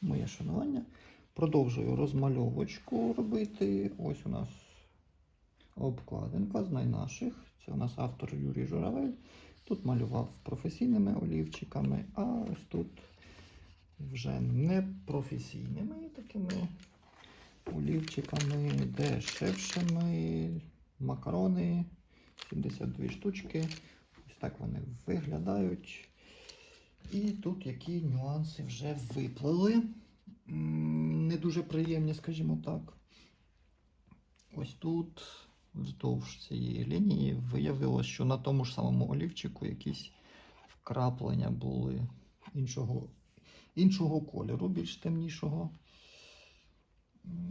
моє шанування. Продовжую розмальовочку робити. Ось у нас обкладинка з найнаших. Це у нас автор Юрій Журавель. Тут малював професійними олівчиками, а ось тут вже не професійними такими олівчиками, дешевшими, макарони, 72 штучки. Ось так вони виглядають. І тут які нюанси вже виплили. Не дуже приємні, скажімо так. Ось тут, вздовж цієї лінії, виявилось, що на тому ж самому олівчику якісь вкраплення були іншого, іншого кольору, більш темнішого.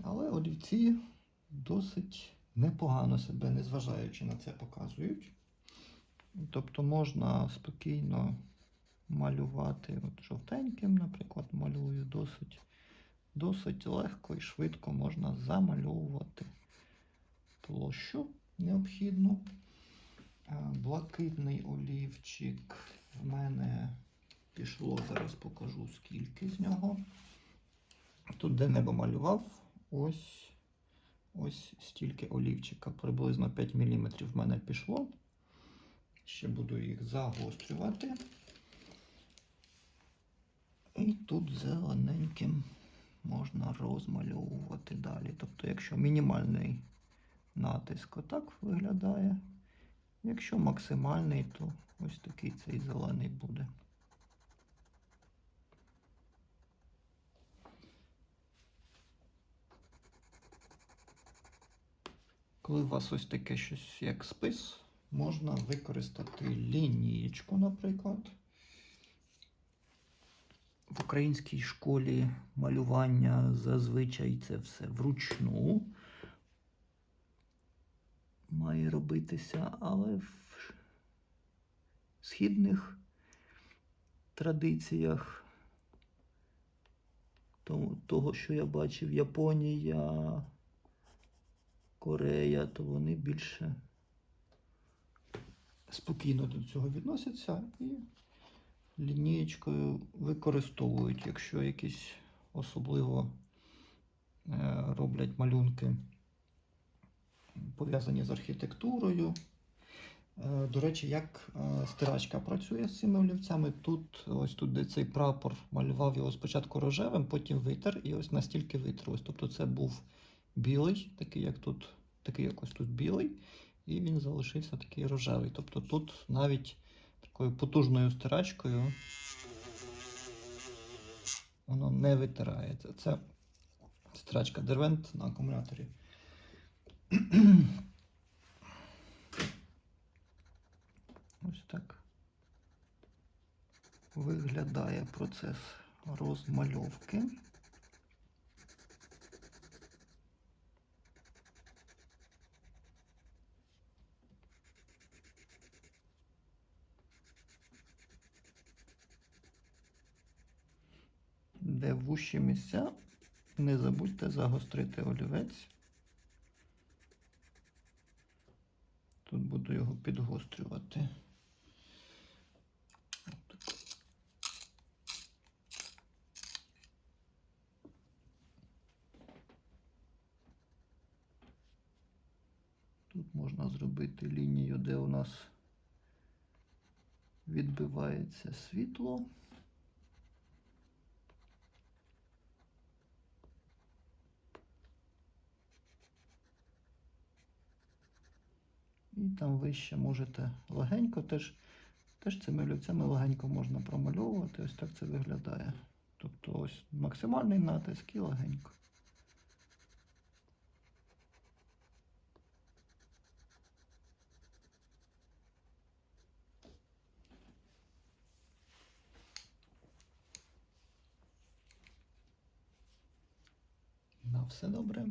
Але олівці досить непогано себе, незважаючи на це, показують. Тобто можна спокійно малювати от жовтеньким, наприклад, малюю досить, досить легко і швидко можна замальовувати площу необхідну. Блакитний олівчик в мене пішло, зараз покажу скільки з нього. Тут, де небо малював, ось, ось стільки олівчика, приблизно 5 мм в мене пішло. Ще буду їх загострювати. Тут зелененьким можна розмальовувати далі. Тобто, якщо мінімальний натиск отак виглядає, якщо максимальний, то ось такий цей зелений буде. Коли у вас ось таке щось як спис, можна використати лінієчку, наприклад. В українській школі малювання зазвичай це все вручну має робитися, але в східних традиціях того, що я бачив, Японія, Корея, то вони більше спокійно до цього відносяться і лінієчкою використовують, якщо якісь особливо е, роблять малюнки пов'язані з архітектурою. Е, До речі, як е, стирачка працює з цими олівцями. Тут, ось тут, де цей прапор малював його спочатку рожевим, потім витер, і ось настільки витер. Ось, тобто це був білий, такий як тут, такий як тут білий, і він залишився такий рожевий. Тобто тут навіть такою потужною стирачкою воно не витирається. Це стирачка Derwent на акумуляторі. Ось так виглядає процес розмальовки. Де вущі місця, не забудьте загострити олівець. Тут буду його підгострювати. Тут можна зробити лінію, де у нас відбивається світло. І там вище можете легенько теж, теж цими олівцями легенько можна промальовувати. Ось так це виглядає. Тобто ось максимальний натиск і легенько. На все добре.